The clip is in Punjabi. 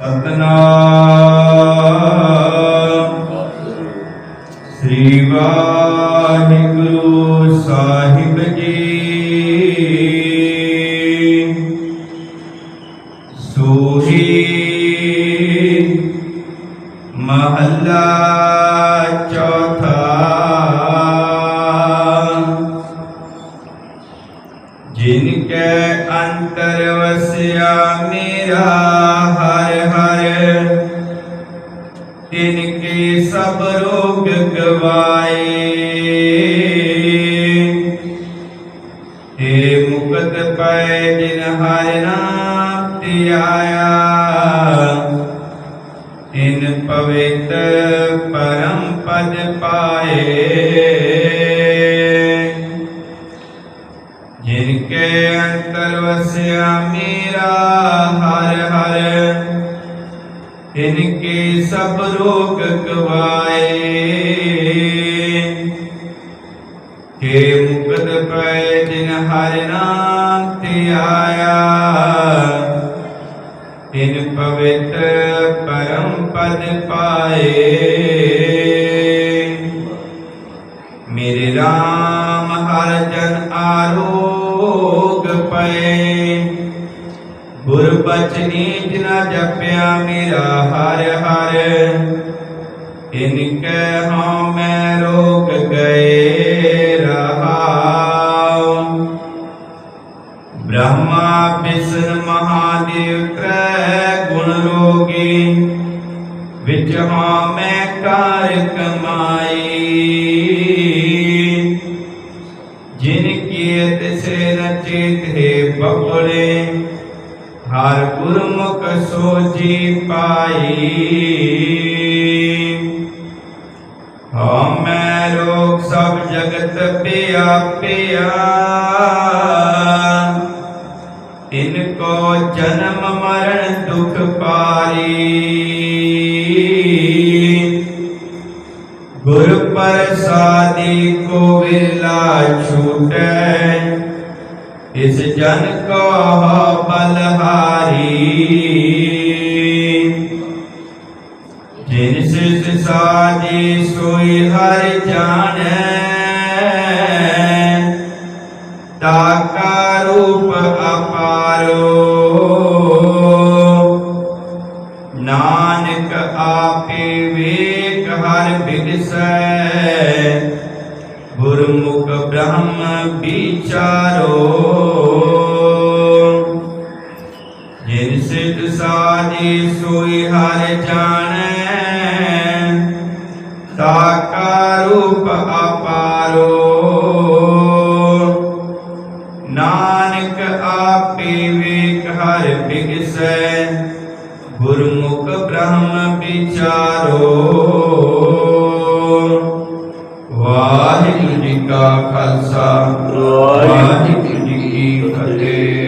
اپنا سری گرو صاحب جی سوہی محلہ چوتھا جن کے انتر ਗਵਾਏ ਏ ਮੁਕਤ ਪੈ ਜਿਨ ਹਰਿ ਨਾਮ ਧਿਆਇਆ ਤਿਨ ਪਵਿੱਤ ਪਰਮ ਪਦ ਪਾਏ ਜਿਨ ਕੇ ਅੰਤਰ ਵਸਿਆ ਮੇਰਾ ਹਰ ਹਰ ਤਿਨ ਕੇ ਸਭ ਰੋਗ ਗਵਾਏ ਹਰਿ ਨਾਮ ਧਿਆਇਆ ਤਿਨ ਪਵਿੱਤ ਪਰਮ ਪਦ ਪਾਏ ਮੇਰੇ RAM ਹਰ ਜਨ ਆਰੋਗ ਪਏ ਗੁਰ ਬਚਨੀ ਜਿਨਾ ਜਪਿਆ ਮੇਰਾ ਹਰ ਹਰ ਇਨ ਕੈ ਹਉ ਮੈਂ ਬ੍ਰਹਮਾ ਵਿਸ਼ਨ ਮਹਾਦੇਵ ਤ੍ਰੈ ਗੁਣ ਰੋਗੀ, ਵਿੱਚ ਹਾਂ ਮੈਂ ਕਾਰ ਕਮਾਈ। ਜਿਨ ਕੀਏ ਤਿਸੇ ਰਚਿਤ ਹੈ ਬਪੜੇ ਹਰ ਗੁਰਮੁਖ ਸੋਜੀ ਪਾਈ। ਹਉ ਮੈਂ ਲੋਕ ਸਭ ਜਗਤ ਪਿਆ ਪਿਆ। کو جنم مرن دکھ پاری گر پر سادی کو ولا چھوٹے اس جن کو بلہاری جن سے سادی سوئی ہر جان تاکہ روپ اپ ਅਪਾਰੋ ਨਾਨਕ ਆਪੇ ਵੇਖ ਹਰ ਬਿਗਸੈ। ਗੁਰਮੁਖ ਬ੍ਰਹਮ ਵਿਚਾਰੋ। ਜਿਨ ਸਿਧ ਸਾਜੀ ਸੋਈ ਹਰ ਜਾਣੈ ਤਾਕਾ ਰੂਪ ਅਪਾਰੋ। ਗੁਰਮੁਖ ਬ੍ਰਹਮ ਵਿਚਾਰੋ। ਵਾਹਿਗੁਰੂ ਜੀ ਕਾ ਖਾਲਸਾ ਵਾਹਿਗੁਰੂ ਜੀ ਕੀ ਫਤਿਹ।